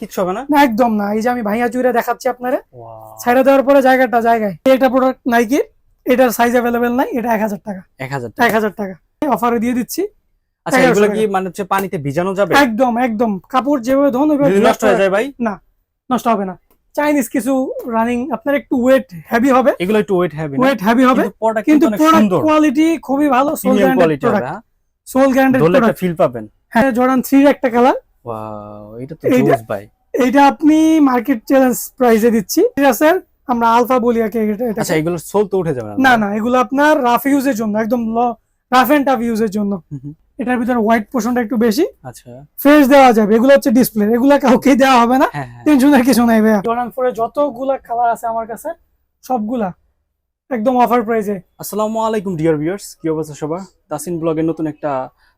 কিচ্ছু হবে না? না একদম না। এই যে আমি ভাইয়া চুরে দেখাচ্ছি আপনারা ছাইড়া দেওয়ার পরে জায়গাটা জায়গায়। এটা প্রোডাক্ট এটার সাইজ অ্যাভেলেবেল নাই এটা এক হাজার টাকা। এক হাজার এক হাজার টাকা। অফারে দিয়ে দিচ্ছি। আচ্ছা এগুলো কি মানে হচ্ছে পানিতে ভিজানো যাবে? একদম একদম। কাপড় যেভাবে ধোন ওইভাবে নষ্ট হয়ে যায় ভাই? নষ্ট হবে না। চাইনিজ কিছু রানিং আপনার একটু ওয়েট হেভি হবে। এগুলো একটু ওয়েট ওয়েট হেভি হবে। কিন্তু প্রোডাক্ট কোয়ালিটি খুবই ভালো সোল প্রোডাক্ট হ্যাঁ? সোল গ্যারান্টেড একটা ফিল পাবেন। হ্যাঁ জর্ডান 3 এর একটা কালার ওয়াও এটা তো এইটা- জোস ভাই। এইটা আপনি মার্কেট চ্যালেঞ্জ প্রাইসে দিচ্ছি। ঠিক আছে আমরা আলফা বলি আর এটা- এটা আচ্ছা এগুলো সোল তো উঠে যাবে না না এগুলো আপনার রাফ ইউজের জন্য একদম রাফ এন্ড টাফ ইউজের জন্য। এটার ভিতরে হোয়াইট পোর্শনটা একটু বেশি। আচ্ছা। ফ্রেশ দেওয়া যাবে এগুলো হচ্ছে ডিসপ্লে এগুলো কাউকে দেওয়া হবে না। হ্যাঁ হ্যাঁ। টেনশনের কিছু নাই ভাইয়া। জর্ডান ফোরে যতগুলা কালার আছে আমার কাছে সবগুলা একদম অফার প্রাইসে আসসালামু আলাইকুম ডিয়ার ভিউয়ার্স কি অবস্থা সবার? তাসিন ব্লগের নতুন একটা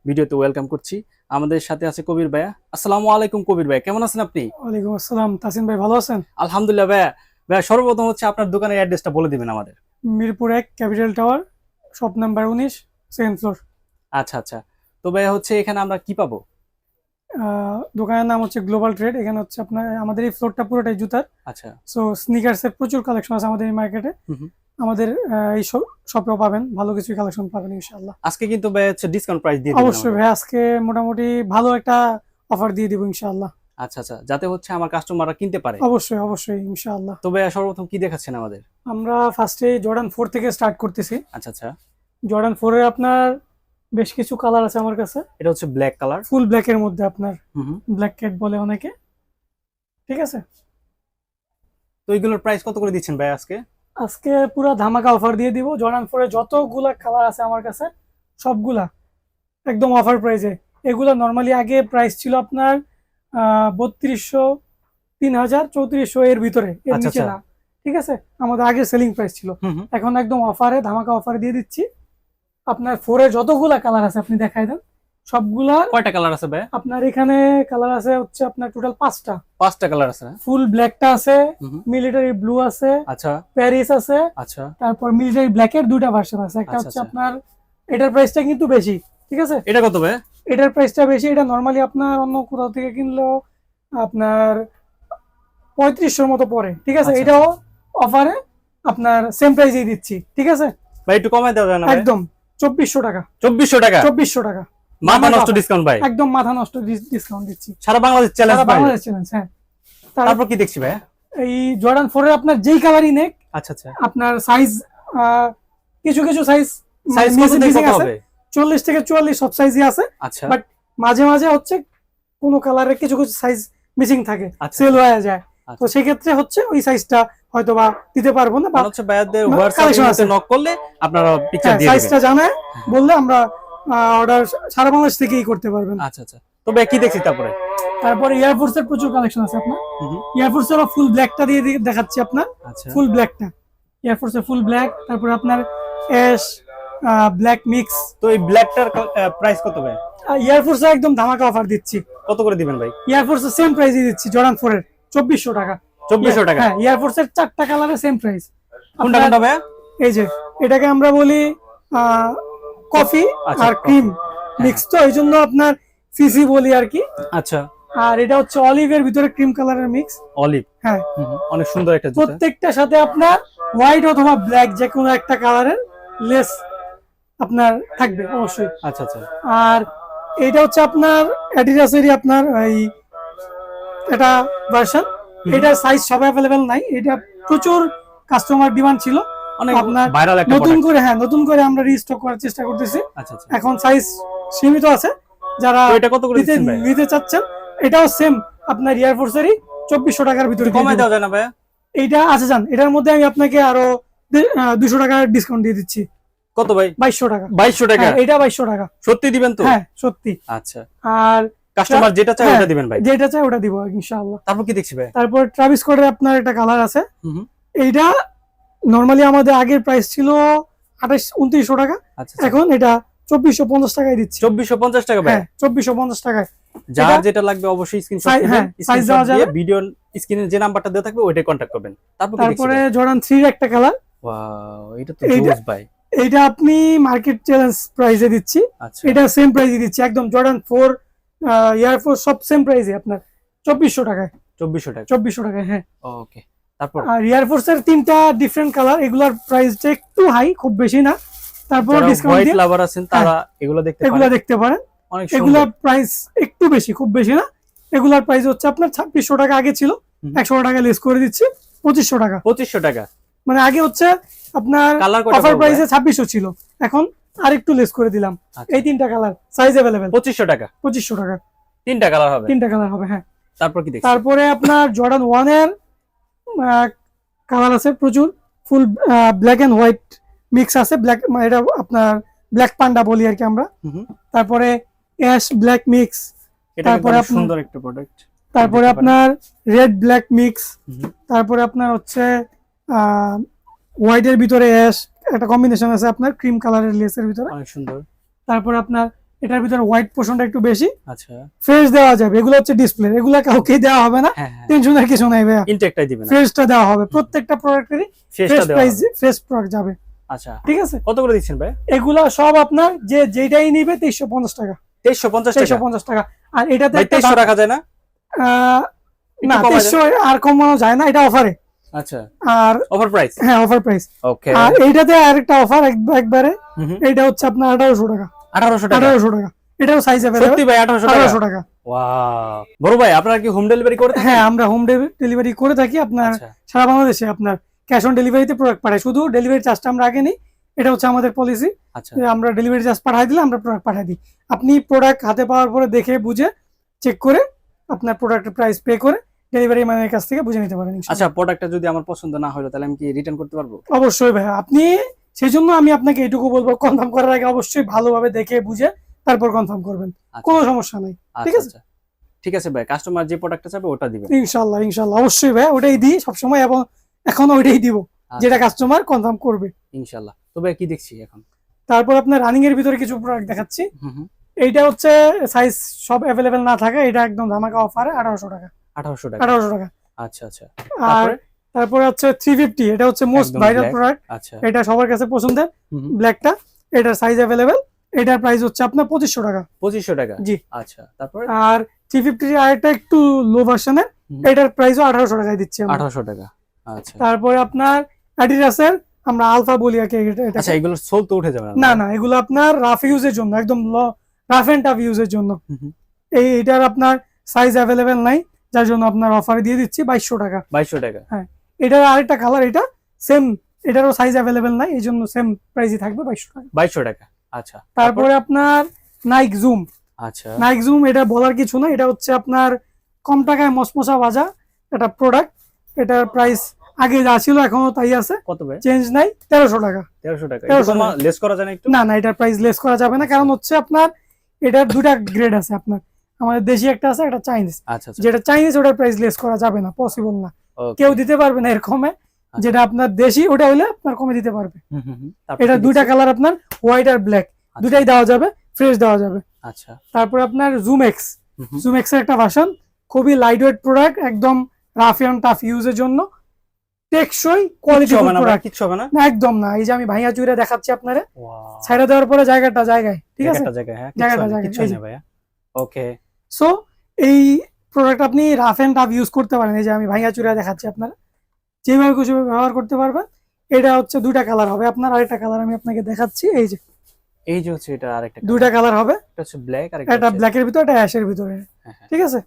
ভিডিওতে ওয়েলকাম করছি। আমাদের সাথে আছে কবির ভাইয়া। আসসালামু আলাইকুম কবির ভাই কেমন আছেন আপনি? ওয়ালাইকুম আসসালাম। তাসিন ভাই ভালো আছেন? আলহামদুলিল্লাহ ভাইয়া। ভাইয়া সর্বপ্রথম হচ্ছে আপনার দোকানের অ্যাড্রেসটা বলে দিবেন আমাদের। মিরপুর এক ক্যাপিটাল টাওয়ার শপ নাম্বার উনিশ সেকেন্ড ফ্লোর। আচ্ছা আচ্ছা। তো ভাইয়া হচ্ছে এখানে আমরা কি পাবো? দোকানের নাম হচ্ছে গ্লোবাল ট্রেড এখানে হচ্ছে আপনার আমাদের এই ফ্লোরটা পুরোটাই জুতার। আচ্ছা। সো স্নিকার্স এর প্রচুর কালেকশন আছে আমাদের এই মার্কেটে। আমাদের এই শপেও পাবেন ভালো কিছু কালেকশন পাবেন ইনশাআল্লাহ। আজকে কিন্তু ভাই হচ্ছে ডিসকাউন্ট প্রাইস দিয়ে অবশ্যই ভাই আজকে মোটামুটি ভালো একটা অফার দিয়ে দিব ইনশাআল্লাহ। আচ্ছা আচ্ছা যাতে হচ্ছে আমার কাস্টমাররা কিনতে পারে। অবশ্যই অবশ্যই ইনশাআল্লাহ। তো ভাইয়া সর্বপ্রথম কি দেখাচ্ছেন আমাদের? আমরা ফার্স্টে জর্ডান ফোর থেকে স্টার্ট করতেছি। আচ্ছা আচ্ছা। জর্ডান ফোর এর আপনার বেশ কিছু কালার আছে আমার কাছে। এটা হচ্ছে ব্ল্যাক কালার ফুল ব্ল্যাক এর মধ্যে আপনার। ব্ল্যাক ক্যাট বলে অনেকে। ঠিক আছে? তো এইগুলোর প্রাইস কত করে দিচ্ছেন ভাই আজকে? আজকে পুরো ধামাকা অফার দিয়ে দিব। জর্ডান ফোরে যতগুলা কালার আছে আমার কাছে সবগুলা একদম অফার প্রাইসে এগুলা নর্মালি আগে প্রাইস ছিল আপনার বত্রিশশো তিন হাজার চৌত্রিশশো এর ভিতরে এর আচ্ছা, নিচে আচ্ছা। না। ঠিক আছে? আমাদের আগে সেলিং প্রাইস ছিল। এখন একদম অফারে ধামাকা অফারে দিয়ে দিচ্ছি। আপনার ফোরে যতগুলা কালার আছে আপনি দেখাই দেন। সবগুলা কয়টা কালার আছে ভাই আপনার এখানে কালার আছে হচ্ছে আপনার টোটাল পাঁচটা। পাঁচটা কালার আছে। ফুল ব্ল্যাকটা আছে। মিলিটারি ব্লু আছে আচ্ছা। প্যারিস আছে আচ্ছা। তারপর মিলিটারি ব্ল্যাক এর দুইটা ভার্সন আছে। একটা আচ্ছা, হচ্ছে আচ্ছা। আপনার এটার প্রাইসটা কিন্তু বেশি ঠিক আছে? এটা কত ভাই এটার প্রাইসটা বেশি এটা নর্মালি আপনার অন্য কোথাও থেকে কিনলেও আপনার পঁয়ত্রিশশোর মতো পড়ে ঠিক আছে? আচ্ছা, এটাও অফারে আপনার সেম প্রাইসেই দিচ্ছি ঠিক আছে? ভাই একটু কমাই দেওয়া একদম চব্বিশশো টাকা। চব্বিশশো টাকা? চব্বিশশো টাকা। মাথা নষ্ট ডিসকাউন্ট ভাই। একদম মাথা নষ্ট ডিসকাউন্ট দিচ্ছি। সারা বাংলাদেশ চ্যালেঞ্জ ভাই। বাংলাদেশ চ্যালেঞ্জ হ্যাঁ। তারপর কি দেখছি ভাই? এই জর্ডান ফোরের আপনার যেই কালারই নেক আচ্ছা আচ্ছা। আপনার সাইজ কিছু কিছু সাইজ সাইজ কত থেকে কত হবে চল্লিশ থেকে চুয়াল্লিশ সব সাইজই আছে। আচ্ছা। But মাঝে মাঝে হচ্ছে কোন কালারের কিছু কিছু সাইজ মিসিং থাকে। আচ্ছা। সেল হয়ে যায়। তো আচ্ছা। সেক্ষেত্রে হচ্ছে ওই সাইজটা হয়তো বা দিতে পারব না বা হচ্ছে না, হোয়াটসঅ্যাপে নক করলে আপনারা পিকচার দিয়ে সাইজটা দিবেন। জানায় বললে আমরা অর্ডার সারা বাংলাদেশ থেকেই করতে পারবেন। আচ্ছা আচ্ছা। তো ভাই কি দেখছি তারপরে? তারপরে এয়ারফোর্স এর প্রচুর কালেকশন আছে আপনার। এয়ারফোর্স এর ফুল ব্ল্যাকটা দিয়ে দেখাচ্ছি আপনার। ফুল ব্ল্যাকটা এয়ারফোর্স এর ফুল ব্ল্যাক তারপরে আপনার অ্যাশ ব্ল্যাক মিক্স তো এই ব্ল্যাকটার প্রাইস কত ভাই? এয়ারফোর্স এর একদম ধামাকা অফার দিচ্ছি। কত করে দিবেন ভাই? এয়ারফোর্স এর সেম প্রাইসই দিচ্ছি জর্ডান ফোর এর। চব্বিশশো টাকা। চব্বিশশো টাকা? হ্যাঁ এয়ারফোর্স এর চারটা কালারের সেম প্রাইস কোনটা কোনটা ভাইয়া? এই যে এটাকে আমরা বলি কফি আচ্ছা, আর ক্রিম মিক্স। তো এই জন্য আপনার সিসি বলি আর কি। আচ্ছা। আর এটা হচ্ছে অলিভের ভিতরে ক্রিম কালারের মিক্স। অলিভ। হ্যাঁ। অনেক সুন্দর একটা জুতা। প্রত্যেকটার সাথে আপনার হোয়াইট অথবা ব্ল্যাক যে কোনো একটা কালারের লেস আপনার থাকবে অবশ্যই। আচ্ছা আচ্ছা। আর এটা হচ্ছে আপনার অ্যাডিডাসেরই আপনার এই এটা ভার্সন। এটার সাইজ সব অ্যাভেলেবেল নাই। এটা প্রচুর কাস্টমার ডিমান্ড ছিল। অনেক ভাইরাল একটা নতুন করে হ্যাঁ নতুন করে আমরা রিস্টক করার চেষ্টা করতেছি। আচ্ছা আচ্ছা। এখন সাইজ সীমিত আছে। যারা এটা কত করে নিতে চাচ্ছেন এটাও সেম আপনার এয়ারফোর্সেরই চব্বিশশো টাকার ভিতরে কমাই দেওয়া যায় না ভাইয়া এইটা আছে যান এটার মধ্যে আমি আপনাকে আরও দুশো টাকার ডিসকাউন্ট দিয়ে দিচ্ছি। কত ভাই? বাইশশো টাকা। বাইশশো টাকা? হ্যাঁ, এটা বাইশশো টাকা। সত্যি দিবেন তো? হ্যাঁ সত্যি। আচ্ছা। আর কাস্টমার যেটা চায় হ্যাঁ। ওটা দিবেন ভাই। যেটা চাই ওটা দিব ইনশাআল্লাহ। তারপর কি দেখছি ভাই? তারপর ট্রাভিস কোডের আপনার একটা কালার আছে। এইটা নর্মালি আমাদের আগের প্রাইস ছিল আঠাশ উনত্রিশশো টাকা। আচ্ছা এখন এটা চব্বিশশো পঞ্চাশ টাকায় দিচ্ছি। চব্বিশশো পঞ্চাশ টাকা হ্যাঁ চব্বিশশো পঞ্চাশ টাকায়। যার যেটা লাগবে অবশ্যই স্ক্রিনশট হ্যাঁ, দিবেন দেওয়া যাবে। ভিডিও স্ক্রিনে যে নাম্বারটা দেওয়া থাকবে ওইটাই কন্টাক্ট করবেন। তারপর জর্ডান থ্রির একটা কালার ওয়াও এটা তো জোস ভাই। এইটা আপনি মার্কেট চ্যালেঞ্জ প্রাইসে দিচ্ছি। আচ্ছা। এটা সেম প্রাইসে দিচ্ছি একদম জর্ডান ফোর এয়ারফোর্স সব সেম প্রাইসে আপনার। চব্বিশশো টাকায়। চব্বিশশো টাকা। চব্বিশশো টাকা হ্যাঁ। ওকে তারপর? আর এয়ারফোর্স এর তিনটা ডিফারেন্ট কালার এগুলার প্রাইসটা একটু হাই খুব বেশি না। তারপর ডিসকাউন্ট দিয়ে লাভার আছেন তারা এগুলো দেখতে এগুলা পারেন। দেখতে পারেন। এগুলার প্রাইস একটু বেশি খুব বেশি না। এগুলার প্রাইস হচ্ছে আপনার ছাব্বিশশো টাকা আগে ছিল। হুম। একশো টাকা লেস করে দিচ্ছি পঁচিশশো টাকা। পঁচিশশো টাকা। মানে আগে হচ্ছে আপনার অফার প্রাইসে ছাব্বিশশো ছিল। এখন আরেকটু লেস করে দিলাম। আচ্ছা। এই তিনটা কালার সাইজ অ্যাভেলেবেল পঁচিশশো টাকা। পঁচিশশো টাকা। তিনটা কালার হবে। তিনটা কালার হবে হ্যাঁ। তারপর কি দেখছি তারপরে আপনার জর্ডান ওয়ানের কালার আছে প্রচুর। Full black and white mix আছে। ব্ল্যাক এটা আপনার ব্ল্যাক পান্ডা বলি আর কি আমরা। তারপরে অ্যাশ ব্ল্যাক মিক্স তারপরে তারপরে সুন্দর একটা প্রোডাক্ট তারপরে আপনার রেড ব্ল্যাক মিক্স তারপরে আপনার হচ্ছে হোয়াইটের ভিতরে অ্যাশ একটা কম্বিনেশন আছে আপনার ক্রিম কালারের লেসের ভিতরে। অনেক সুন্দর। তারপরে আপনার এটার ভিতরে হোয়াইট পোর্শনটা একটু বেশি। আচ্ছা। ফ্রেশ দেওয়া যাবে এগুলো হচ্ছে ডিসপ্লে এগুলো কাউকে দেওয়া হবে না। হ্যাঁ হ্যাঁ। টেনশনের কিছু নাই ভাইয়া। ইনটেকটাই দিবেন ফ্রেশটা দেওয়া হবে প্রত্যেকটা প্রোডাক্টেরই ফ্রেশ প্রাইস। ফ্রেশ প্রোডাক্ট যাবে। আচ্ছা। ঠিক আছে? কত করে দিচ্ছেন ভাই এগুলা সব আপনার যে যেটাই নিবে তেইশশো পঞ্চাশ টাকা। তেইশশো পঞ্চাশ তেইশশো টাকা পঞ্চাশ টাকা। আর এটাতে ভাই একটা তেইশশো দাম- রাখা যায় না? না একটু কমায় তেইশশো আর কমানো যায় না এটা অফারে আচ্ছা। আর অফার প্রাইস হ্যাঁ অফার প্রাইস ওকে আর এইটাতে আরেকটা অফার একবারে। এইটা হচ্ছে আপনার আঠারোশো টাকা। আঠারোশো টাকা। আঠারোশো টাকা। এটাও সাইজ সত্যি ভাই আঠারোশো আঠারোশো টাকা। বড় ভাই আপনারা কি হোম ডেলিভারি করে হ্যাঁ আমরা হোম ডেলিভারি করে থাকি। আপনার সারা বাংলাদেশে আপনার ক্যাশ অন ডেলিভারিতে প্রোডাক্ট পাঠাই। শুধু ডেলিভারি চার্জটা আমরা আগে নিই এটা হচ্ছে আমাদের পলিসি আচ্ছা। আমরা ডেলিভারি চার্জ পাঠাই দিলে আমরা প্রোডাক্ট পাঠাই দিই। আপনি প্রোডাক্ট হাতে পাওয়ার পরে দেখে বুঝে চেক করে আপনার প্রোডাক্টের প্রাইস পে করে ডেলিভারি ম্যানের কাছ থেকে বুঝে নিতে পারেন। আচ্ছা প্রোডাক্টটা যদি আমার পছন্দ না হলো তাহলে আমি কি রিটার্ন করতে পারব? অবশ্যই ভাই আপনি সেই জন্য আমি আপনাকে এটুকু বলব কনফার্ম করার আগে অবশ্যই ভালোভাবে দেখে বুঝে তারপর কনফার্ম করবেন। আচ্ছা, কোনো সমস্যা নেই। ঠিক আচ্ছা আছে? আচ্ছা। ঠিক আছে ভাই কাস্টমার যে প্রোডাক্টটা চাবে ওটা দিবেন ইনশাল্লাহ ইনশাল্লাহ অবশ্যই ভাই ওটাই দিই সবসময় এবং এখনও ওইটাই দিব। যেটা কাস্টমার কনফার্ম করবে। ইনশাল্লাহ তো ভাই কি দেখছি এখন? তারপর আপনার রানিং এর ভিতরে কিছু প্রোডাক্ট দেখাচ্ছি। এইটা হচ্ছে সাইজ সব অ্যাভেলেবেল না থাকে এটা একদম ধামাকা অফারে আঠারোশো টাকা। আঠারোশো টাকা। আঠারোশো টাকা। আচ্ছা আচ্ছা। আর তারপরে হচ্ছে থ্রি ফিফটি এটা হচ্ছে মোস্ট ভাইরাল প্রোডাক্ট এটা সবার কাছে পছন্দের। ব্ল্যাকটা এটার সাইজ অ্যাভেলেবেল এটার প্রাইস হচ্ছে আপনার পঁচিশশো টাকা। পঁচিশশো টাকা? জি। আচ্ছা তারপরে? আর থ্রি ফিফটির আরেকটা একটু লো ভার্সনের হুম। এটার প্রাইসও আঠারোশো টাকায় দিচ্ছি আমরা। আঠারোশো টাকা আচ্ছা। তারপরে আপনার অ্যাডিডাসের আমরা আলফা বলি আচ্ছা এগুলো সোল তো উঠে যাবে না না এগুলো আপনার রাফ ইউজের জন্য একদম রাফ এন্ড টাফ ইউজের জন্য। এই এটার আপনার সাইজ অ্যাভেলেবেল নাই যার জন্য আপনার অফার দিয়ে দিচ্ছি বাইশশো টাকা। বাইশশো টাকা। এটার আরেকটা কালার এটা সেম এটারও সাইজ অ্যাভেলেবেল নাই এই জন্য সেম প্রাইসই থাকবে বাইশশো টাকা। বাইশশো টাকা আচ্ছা। তারপরে আপনার নাইক জুম আচ্ছা। নাইক জুম এটা বলার কিছু না এটা হচ্ছে আপনার কম টাকায় মসমসা ভাজা একটা প্রোডাক্ট এটার প্রাইস আগে যা ছিল এখনও তাই আছে। কত চেঞ্জ নাই তেরোশো টাকা। তেরোশো টাকা। 1300 টাকা। লেস করা যায় না একটু? না না এটার প্রাইস লেস করা যাবে না কারণ হচ্ছে আপনার এটার দুটা গ্রেড আছে আপনার। আমাদের দেশি একটা আছে একটা চাইনিজ আচ্ছা আচ্ছা। যেটা চাইনিজ ওটার প্রাইস লেস করা যাবে না পসিবল না। কেউ দিতে পারবে না এরকমে আচ্ছা। যেটা আপনার দেশি ওটা হলে আপনার কমে দিতে পারবে। এটা দুইটা কালার আপনার হোয়াইট আর ব্ল্যাক আচ্ছা, দুটাই দেওয়া যাবে ফ্রেশ দেওয়া যাবে। আচ্ছা। তারপর আপনার জুম এক্স জুম এক্সের একটা ভার্সন খুবই লাইট ওয়েট প্রোডাক্ট একদম রাফ অ্যান্ড টাফ ইউজের জন্য। টেকসই কোয়ালিটি হবে না ভাই, প্রোডাক্ট হবে না? না একদম না। এই যে আমি ভাইয়া চুইরা দেখাচ্ছি আপনারে। ছাইড়া দেওয়ার পরে জায়গাটা জায়গায়। ঠিক আছে? হ্যাঁ জায়গাটা জায়গায়, ওকে সো এই প্রোডাক্ট আপনি রাফ অ্যান্ড টাফ ইউজ করতে পারেন। এই যে আমি ভাইয়া চুরা দেখাচ্ছি আপনারা। যেভাবে খুশি ব্যবহার করতে পারবেন। এটা হচ্ছে দুইটা কালার হবে। আপনার আরেকটা কালার আমি আপনাকে দেখাচ্ছি। এই যে। এই যে হচ্ছে এটা আরেকটা দুইটা কালার হবে। এটা হচ্ছে ব্ল্যাক আর একটা ব্ল্যাকের ভিতরে একটা অ্যাশের ভিতরে। হ্যাঁ, হ্যাঁ। ঠিক আছে?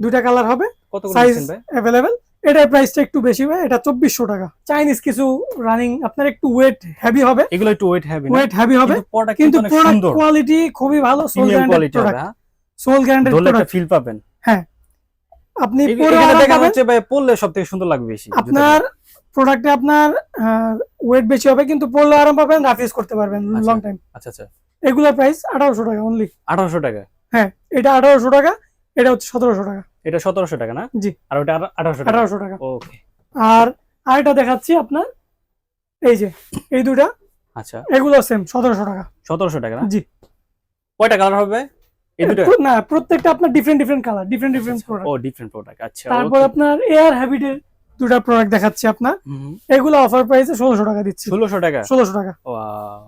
দুইটা কালার হবে। কত করে সাইজ অ্যাভেলেবেল এটার প্রাইসটা একটু বেশি হবে এটা চব্বিশশো টাকা। চাইনিজ কিছু রানিং আপনার একটু ওয়েট হেভি হবে। এগুলো একটু ওয়েট হ্যাভি না? ওয়েট হেভি হবে। কিন্তু প্রোডাক্ট কোয়ালিটি খুবই ভালো। সোল হবে প্রোডাক্ট হ্যাঁ? সোল গ্যারান্টেড ধরলে প্রোডাক্ট ফিল পাবেন। আপনি দেখা। যাচ্ছে ভাই পরলে সবথেকে সুন্দর লাগবে বেশি আপনার প্রোডাক্টে আপনার ওয়েট বেশি হবে কিন্তু পড়লে আরাম পাবেন রাফ ইউজ করতে পারবেন আচ্ছা। লং টাইম আচ্ছা আচ্ছা। এগুলোর প্রাইস আঠারোশো টাকা অনলি আঠারোশো টাকা? হ্যাঁ এটা আঠারোশো টাকা এটা হচ্ছে সতেরোশো টাকা। এটা সতেরোশো টাকা না? জি। আর ওটা আঠারোশো টাকা? আঠারোশো টাকা। ওকে আর আরেকটা দেখাচ্ছি আপনার এই যে এই দুটা আচ্ছা। এগুলো সেম সতেরোশো টাকা। সতেরোশো টাকা না? জি। কয়টা কালার হবে না প্রত্যেকটা আপনার different different colour different different product ও ডিফারেন্ট প্রোডাক্ট আচ্ছা তারপর আপনার এয়ার হ্যাবিটের দুটা প্রোডাক্ট দেখাচ্ছি আপনার। এগুলো অফার প্রাইসে ষোলোশো টাকা দিচ্ছি। ষোলোশো টাকা? ষোলোশো টাকা। ওয়াও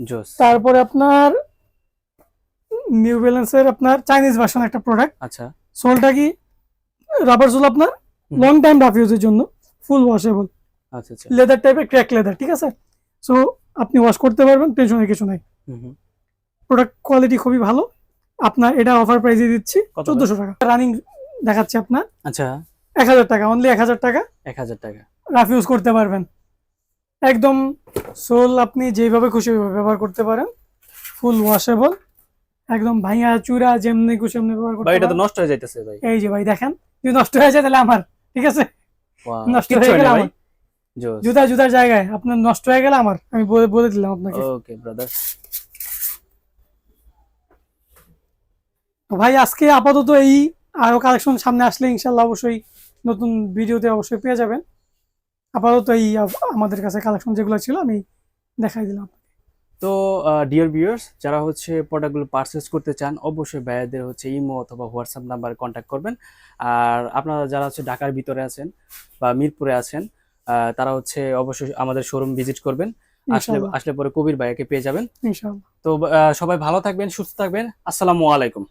জোস। তারপরে আপনার নিউ ব্যালেন্সের আপনার চাইনিজ ভার্সন একটা প্রোডাক্ট আচ্ছা। সোলটা কি? রাবার সোল আপনার। লং টাইম রাফ ইউজের জন্য। ফুল ওয়াশেবল আচ্ছা আচ্ছা। লেদার টাইপের ক্র্যাক লেদার ঠিক আছে? সো আপনি ওয়াশ করতে পারবেন টেনশনের কিছু নাই। প্রোডাক্ট কোয়ালিটি খুবই ভালো। আপনার এটা অফার প্রাইসে দিচ্ছি চোদ্দশো টাকা। রানিং দেখাচ্ছি আপনার। আচ্ছা। এক হাজার টাকা অনলি এক হাজার টাকা। এক হাজার টাকা। রাফ ইউজ করতে পারবেন। একদম সোল আপনি যেভাবে খুশি ব্যবহার করতে পারেন। ফুল ওয়াশেবল একদম ভাইয়া চূড়া যেমনি খুশি এমনি ব্যবহার করতে ভাই এটা তো নষ্ট হয়ে যাইতেছে ভাই। এই যে ভাই দেখেন। যদি নষ্ট হয়ে যায় তাহলে আমার ঠিক আছে? নষ্ট হয়ে গেলে আমার। জুতা জুতার জায়গায়। আপনার নষ্ট হয়ে গেল আমার। আমি বলে বলে দিলাম আপনাকে। ওকে ব্রাদার তো ভাই আজকে আপাতত এই আরও কালেকশন সামনে আসলে ইনশাল্লাহ অবশ্যই নতুন ভিডিওতে অবশ্যই পেয়ে যাবেন। আপাতত এই আমাদের কাছে কালেকশন যেগুলো ছিল আমি দেখাই দিলাম। তো ডিয়ার ভিউয়ার্স যারা হচ্ছে প্রোডাক্টগুলো পারচেস করতে চান অবশ্যই ভাইয়াদের হচ্ছে ইমো অথবা হোয়াটসঅ্যাপ নাম্বারে কন্ট্যাক্ট করবেন। আর আপনারা যারা হচ্ছে ঢাকার ভিতরে আছেন বা মিরপুরে আছেন তারা হচ্ছে অবশ্যই আমাদের শোরুম ভিজিট করবেন। আসলে আসলে পরে কবির ভাইয়াকে পেয়ে যাবেন। তো সবাই ভালো থাকবেন সুস্থ থাকবেন। আসসালামু আলাইকুম।